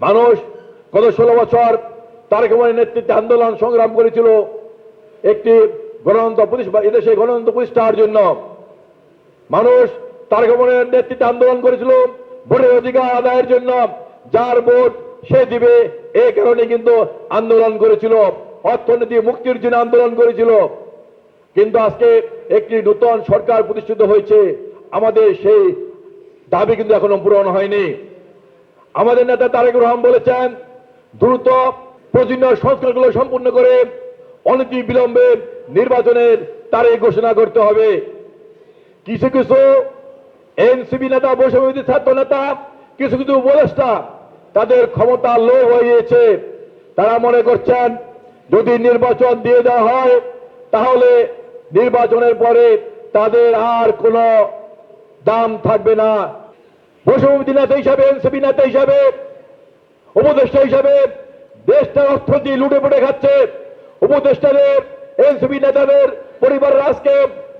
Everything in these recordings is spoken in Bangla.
মানুষ গত ষোলো বছর তারেক রহমানের নেতৃত্বে আন্দোলন সংগ্রাম করেছিল। একটি গণতন্ত্র প্রতিষ্ঠা এদেশে গণতন্ত্র প্রতিষ্ঠার জন্য মানুষ তারেক রহমানের নেতৃত্বে আন্দোলন করেছিল। ভোটের অধিকার আদায়ের জন্য যার ভোট সে দিবে এই কারণে কিন্তু আন্দোলন করেছিল। অর্থনীতি মুক্তির জন্য আন্দোলন করেছিল। কিন্তু আজকে একটি নতুন সরকার প্রতিষ্ঠিত হয়েছে। আমাদের সেই দাবি কিন্তু এখনও পূরণ হয়নি। আমাদের নেতা তারেক রহমান বলেছেন, দ্রুত প্রয়োজনীয় সংস্কারগুলো সম্পূর্ণ করে অনতি বিলম্বে নির্বাচনের তারিখ ঘোষণা করতে হবে। কিছু কিছু এনসিবি নেতা বৈষম্যবিধি ছাত্র নেতা, কিছু কিছু উপদেষ্টা তাদের ক্ষমতা লোভ হয়ে গিয়েছে। তারা মনে করছেন, যদি নির্বাচন দিয়ে দেওয়া হয়, তাহলে নির্বাচনের পরে তাদের আর কোনো দাম থাকবে না। বৈষম্যবিধি নেতা হিসাবে, এনসিপি নেতা হিসাবে, উপদেষ্টা হিসাবে দেশটা অর্থনীতি লুটে পুটে খাচ্ছে। উপদেষ্টাদের, এনসিপি নেতাদের পরিবারের আজকে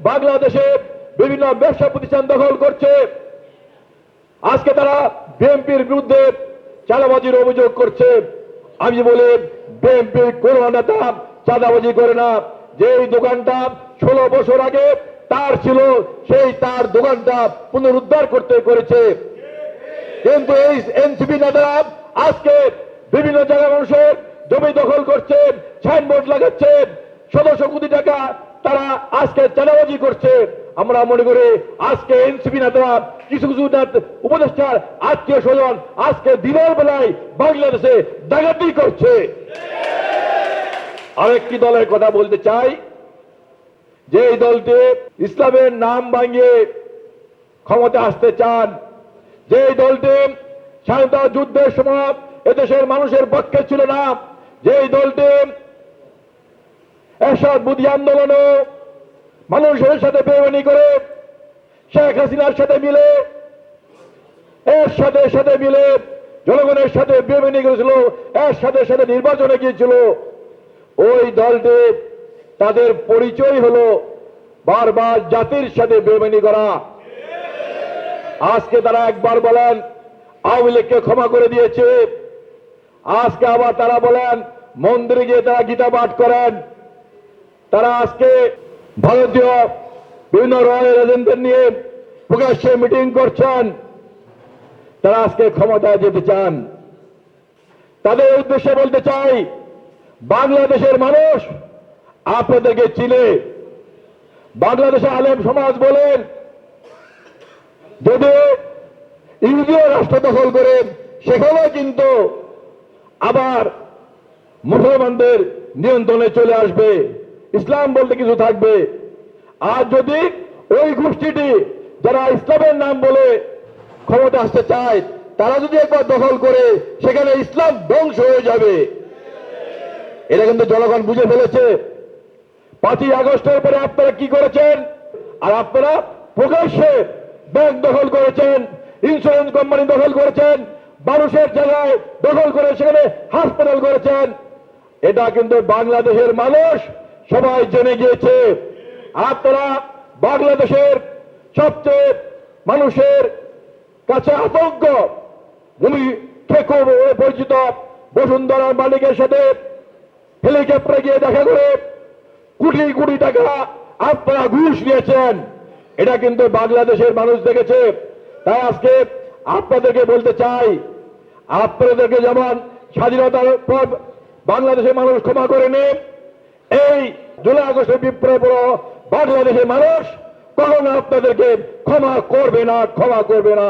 বাংলাদেশে বিভিন্ন ব্যবসা প্রতিষ্ঠান দখল করছে। আজকে তারা বিএনপির বিরুদ্ধে চাঁদাবাজির অভিযোগ করছে। আমি বলি, বিএনপির কোন নেতা চাঁদাবাজি করে না। যে দোকানটা ষোলো বছর আগে তার ছিল, সেই তার দোকানটা পুনরুদ্ধার করতে করেছে। কিন্তু এই এনসিপি নেতারা আজকে বিভিন্ন জায়গায় মানুষের জমি দখল করছে সাইনবোর্ড লাগাচ্ছে সদস্য কোটি টাকা তারা আজকে চাঁদাবাজি করছে। আমরা মনে করি আজকে এনসিপি নেতারা কিছু কিছু উপদেষ্টার আত্মীয় স্বজন আজকে দিনের বেলায় বাংলাদেশে ডাকাতি করছে। আরেকটি দলের কথা বলতে চাই যে এই দলটি ইসলামের নাম ভাঙিয়ে ক্ষমতা আসতে চান যে দলটি স্বাধীনতা যুদ্ধের সময় এদেশের মানুষের পক্ষে ছিল না যে দলটি এরশাদ বুদ্ধি আন্দোলনে মানুষের সাথে বেমানি করে শেখ হাসিনার সাথে মিলে এর সাথে সাথে মিলে জনগণের সাথে বেমানি করেছিল এর সাথে সাথে নির্বাচনে গিয়েছিল। ওই দলটি তাদের পরিচয় হলো বারবার জাতির সাথে বেমানি করা। আজকে তারা একবার বলেন, আওয়ামী লীগকে ক্ষমা করে দিয়েছে। আজকে আবার তারা বলেন, মন্দিরে গিয়ে তারা গীতা পাঠ করেন। তারা আজকে ভারতীয় বিভিন্ন রয়্যাল এজেন্টদের নিয়ে প্রকাশ্যে মিটিং করছেন। তারা আজকে ক্ষমতায় যেতে চান। তাদের উদ্দেশ্যে বলতে চাই, বাংলাদেশের মানুষ আপনাদেরকে চিনে। বাংলাদেশের আলেম সমাজ বলেন যদি ইউরোপীয় রাষ্ট্র দখল করে, সেখানেও কিন্তু আবার মুসলমানদের নিয়ন্ত্রণে চলে আসবে। ইসলাম বলতে কিছু থাকবে। আর যদি ওই গোষ্ঠীটি যারা ইসলামের নাম বলে ক্ষমতা আসতে চায়, তারা যদি একবার দখল করে, সেখানে ইসলাম ধ্বংস হয়ে যাবে। এটা কিন্তু জনগণ বুঝে ফেলেছে। পাঁচই আগস্টের পরে আপনারা কি করেছেন? আর আপনারা প্রকাশ্যে ব্যাংক দখল করেছেন ইন্স্যুরেন্স কোম্পানি দখল করেছেন, মানুষের জায়গায় দখল করে সেখানে হাসপাতাল করেছেন। এটা কিন্তু বাংলাদেশের মানুষ সবাই জেনে গিয়েছে। আপনারা বাংলাদেশের সবচেয়ে মানুষের কাছে আতঙ্ক। ভূমি ঠেকো পরিচিত বসুন্ধরার মালিকের সাথে হেলিকপ্টারে গিয়ে দেখা করে কোটি কোটি টাকা আপনারা ঘুষ নিয়েছেন। এটা কিন্তু বাংলাদেশের মানুষ দেখেছে। তাই আজকে আপনাদেরকে বলতে চাই, আপনাদেরকে যেমন স্বাধীনতার পর বাংলাদেশের মানুষ ক্ষমা করে নে এই জুলাই আগস্টের বিপ্লব বাংলাদেশের মানুষ কখনো আপনাদেরকে ক্ষমা করবে না, ক্ষমা করবে না।